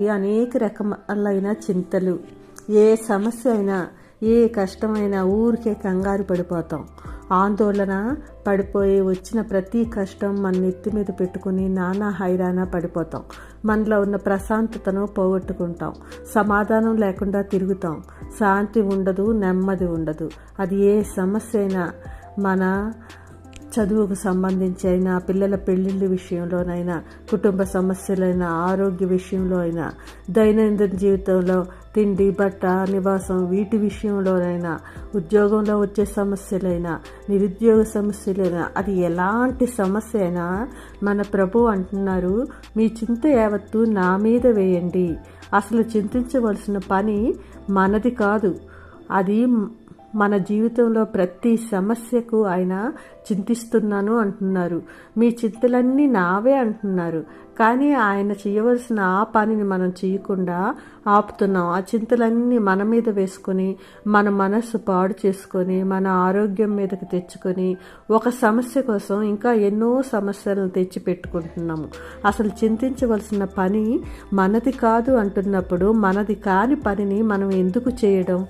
అనేక రకములైన చింతలు. ఏ సమస్య అయినా ఏ కష్టమైనా ఊరికే కంగారు పడిపోతాం. ఆందోళన పడిపోయి వచ్చిన ప్రతి కష్టం మన నెత్తి మీద పెట్టుకుని నానా హైరాణ పడిపోతాం. మనలో ఉన్న ప్రశాంతతను పోగొట్టుకుంటాం. సమాధానం లేకుండా తిరుగుతాం. శాంతి ఉండదు నెమ్మది ఉండదు. అది ఏ సమస్య అయినా మన చదువుకు సంబంధించి అయినా పిల్లల పెళ్ళిళ్ళ విషయంలోనైనా కుటుంబ సమస్యలైనా ఆరోగ్య విషయంలో అయినా దైనందిన జీవితంలో తిండి బట్ట నివాసం వీటి విషయంలోనైనా ఉద్యోగంలో వచ్చే సమస్యలైనా నిరుద్యోగ సమస్యలైనా అది ఎలాంటి సమస్య అయినా మన ప్రభు అంటున్నారు మీ చింత యావత్తు నా మీద వేయండి. అసలు చింతించవలసిన పని మనది కాదు. అది మన జీవితంలో ప్రతి సమస్యకు ఆయన చింతిస్తున్నాను అంటున్నారు. మీ చింతలన్నీ నావే అంటున్నారు. కానీ ఆయన చేయవలసిన ఆ పనిని మనం చేయకుండా ఆపుతున్నాం. ఆ చింతలన్నీ మన మీద వేసుకొని మన మనస్సు పాడు చేసుకొని మన ఆరోగ్యం మీదకి తెచ్చుకొని ఒక సమస్య కోసం ఇంకా ఎన్నో సమస్యలను తెచ్చి పెట్టుకుంటున్నాము అసలు చింతించవలసిన పని మనది కాదు అంటున్నప్పుడు మనది కాని పనిని మనం ఎందుకు చేయడం?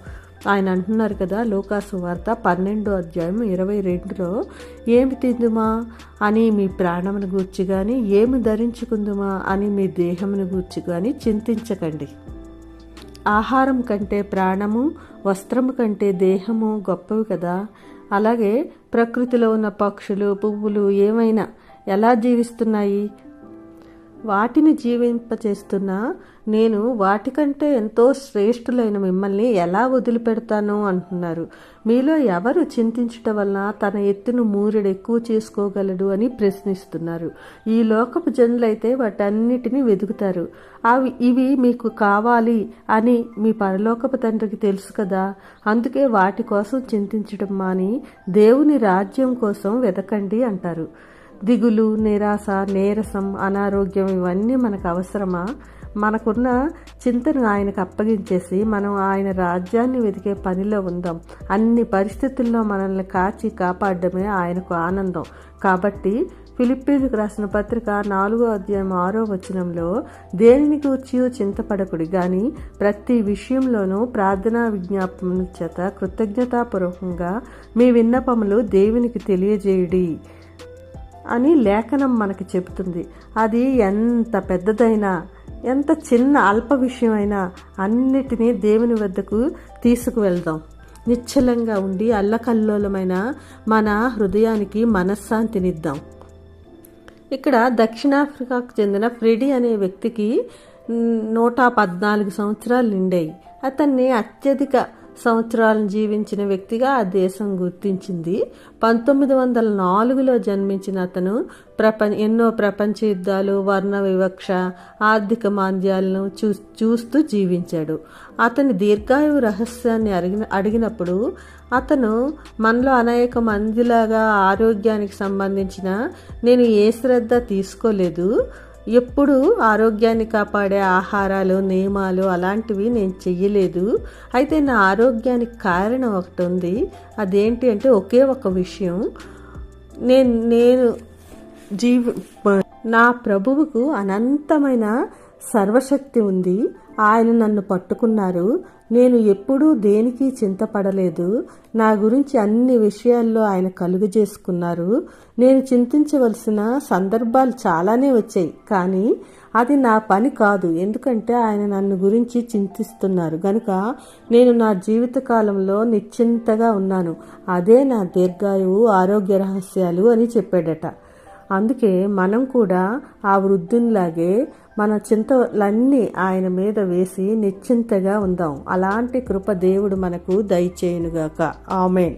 ఆయన అంటున్నారు కదా లోకాసు వార్త పన్నెండో అధ్యాయం ఇరవై రెండులో ఏమి తిందుమా అని మీ ప్రాణమును గూర్చి కానీ ఏమి ధరించుకుందుమా అని మీ దేహమును గూర్చి కానీ చింతించకండి. ఆహారం కంటే ప్రాణము వస్త్రము కంటే దేహము గొప్పవి కదా. అలాగే ప్రకృతిలో ఉన్న పక్షులు పువ్వులు ఏమైనా ఎలా జీవిస్తున్నాయి? వాటిని జీవింపచేస్తున్న నేను వాటికంటే ఎంతో శ్రేష్ఠులైన మిమ్మల్ని ఎలా వదిలిపెడతాను అంటున్నారు. మీలో ఎవరు చింతించటం వలన తన ఎత్తును మూరెడు ఎక్కువ చేసుకోగలడు అని ప్రశ్నిస్తున్నారు. ఈ లోకపు జనులైతే వాటన్నిటిని వెతుకుతారు అవి ఇవి మీకు కావాలి అని మీ పరలోకపు తండ్రికి తెలుసు కదా. అందుకే వాటి కోసం చింతించడం మాని దేవుని రాజ్యం కోసం వెతకండి అంటారు. దిగులు నిరాశ నీరసం అనారోగ్యం ఇవన్నీ మనకు అవసరమా? మనకున్న చింతను ఆయనకు అప్పగించేసి మనం ఆయన రాజ్యాన్ని వెతికే పనిలో ఉందాం. అన్ని పరిస్థితుల్లో మనల్ని కాచి కాపాడడమే ఆయనకు ఆనందం. కాబట్టి ఫిలిప్పీలకు రాసిన పత్రిక నాలుగో అధ్యాయం ఆరో వచనంలో దేనిని కూర్చి చింతపడకుడి కానీ ప్రతి విషయంలోనూ ప్రార్థనా విజ్ఞాపన చేత కృతజ్ఞతాపూర్వకంగా మీ విన్నపములు దేవునికి తెలియజేయుడి. అని లేఖనం మనకి చెబుతుంది. అది ఎంత పెద్దదైనా ఎంత చిన్న అల్ప విషయమైనా అన్నిటినీ దేవుని వద్దకు తీసుకువెళ్దాం. నిశ్చలంగా ఉండి అల్లకల్లోలమైన మన హృదయానికి మనశ్శాంతినిద్దాం. ఇక్కడ దక్షిణాఫ్రికాకు చెందిన ఫ్రెడీ అనే వ్యక్తికి నూట పద్నాలుగు సంవత్సరాలు నిండాయి. అతన్ని అత్యధిక సంవత్సరాలను జీవించిన వ్యక్తిగా ఆ దేశం గుర్తించింది. పంతొమ్మిది వందల నాలుగులో జన్మించిన అతను ప్రపంచ ఎన్నో ప్రపంచ యుద్ధాలు వర్ణ వివక్ష ఆర్థిక మాంద్యాలను చూ చూస్తూ జీవించాడు. అతని దీర్ఘాయువు రహస్యాన్ని అడిగిన అడిగినప్పుడు అతను మనలో అనేక మందిలాగా ఆరోగ్యానికి సంబంధించిన నేను ఏ శ్రద్ధ తీసుకోలేదు ఎప్పుడు ఆరోగ్యాన్ని కాపాడే ఆహారాలు నియమాలు అలాంటివి నేను చెయ్యలేదు. అయితే నా ఆరోగ్యానికి కారణం ఒకటి ఉంది. అదేంటి అంటే ఒకే ఒక విషయం. నేను నేను జీవ నా ప్రభువుకు అనంతమైన సర్వశక్తి ఉంది. ఆయన నన్ను పట్టుకున్నారు. నేను ఎప్పుడూ దేనికి చింతపడలేదు. నా గురించి అన్ని విషయాల్లో ఆయన కలుగు చేసుకున్నారు నేను చింతించవలసిన సందర్భాలు చాలానే వచ్చాయి. కానీ అది నా పని కాదు. ఎందుకంటే ఆయన నన్ను గురించి చింతిస్తున్నారు. గనుక నేను నా జీవితకాలంలో నిశ్చింతగా ఉన్నాను. అదే నా దీర్ఘాయువు ఆరోగ్య రహస్యాలు అని చెప్పాడట. అందుకే మనం కూడా ఆ వృద్ధునిలాగే మన చింతలన్నీ ఆయన మీద వేసి నిశ్చింతగా ఉందాం. అలాంటి కృప దేవుడు మనకు దయచేయునుగాక. ఆమెన్.